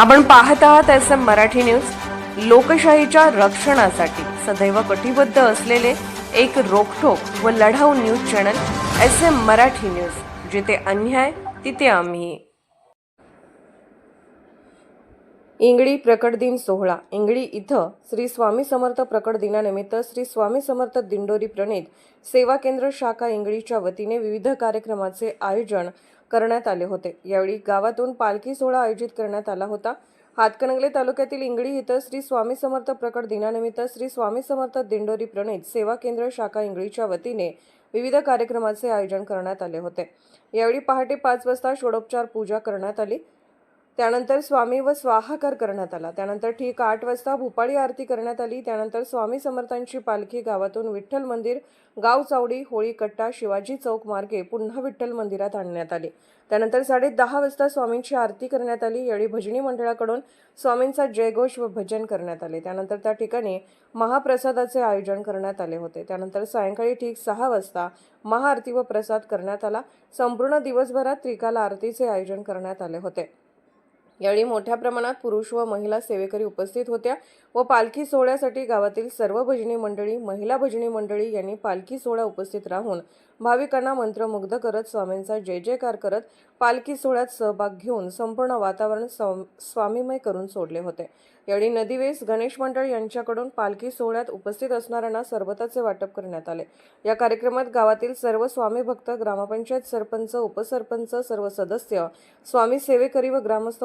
आपण पाहत आहात एस एम मराठी न्यूज. लोकशाहीच्या रक्षणासाठी सदैव कटिबद्ध असलेले एक रोखोक व लढाऊ news channel S M Marathi news. जिथे अन्याय तिथे आम्ही. इंगळी प्रकट दिन सोहळा. इंगळी इथं श्री स्वामी समर्थ प्रकट दिनानिमित्त श्री स्वामी समर्थ दिंडोरी प्रणित सेवा केंद्र शाखा इंगळीच्या वतीने विविध कार्यक्रमाचे आयोजन करण्यात आले होते. यावेळी गावातून पालखी सोहळा आयोजित करण्यात आला होता. हातकणंगले तालुक्यातील इंगळी इथं श्री स्वामी समर्थ प्रकट दिनानिमित्त श्री स्वामी समर्थ दिंडोरी प्रणित सेवा केंद्र शाखा इंगळीच्या वतीने विविध कार्यक्रमाचे आयोजन करण्यात आले होते. यावेळी पहाटे पाच वाजता षोडोपचार पूजा करण्यात आली. त्यानंतर स्वामी व स्वाहाकार करण्यात आला. त्यानंतर ठीक आठ वाजता भूपाळी आरती करण्यात आली. त्यानंतर स्वामी समर्थांची पालखी गावातून विठ्ठल मंदिर गाव चावडी होळी कट्टा शिवाजी चौक मार्गे पुन्हा विठ्ठल मंदिरात आणण्यात आली. त्यानंतर साडे दहा वाजता स्वामींची आरती करण्यात आली. यावेळी भजनी मंडळाकडून स्वामींचा जयघोष व भजन करण्यात आले. त्यानंतर त्या ठिकाणी महाप्रसादाचे आयोजन करण्यात आले होते. त्यानंतर सायंकाळी ठीक सहा वाजता महाआरती व प्रसाद करण्यात आला. संपूर्ण दिवसभरात त्रिकाल आरतीचे आयोजन करण्यात आले होते. यावेळी मोठ्या प्रमाणात पुरुष व महिला सेवेकरी उपस्थित होत्या व पालखी सोहळ्यासाठी गावातील सर्व भजनी मंडळी महिला भजनी मंडळी यांनी पालखी सोहळा उपस्थित राहून भाविकांना मंत्रमुग्ध करत स्वामींचा जय जयकार करत पालखी सोहळ्यात सहभाग घेऊन संपूर्ण वातावरण स्वाम- स्वामीमय करून सोडले होते. यावेळी नदीवेस गणेश मंडळ यांच्याकडून पालखी सोहळ्यात उपस्थित असणाऱ्यांना सरबताचे वाटप करण्यात आले. या कार्यक्रमात गावातील सर्व स्वामी भक्त ग्रामपंचायत सरपंच उपसरपंच सर्व सदस्य स्वामी सेवेकरी व ग्रामस्थ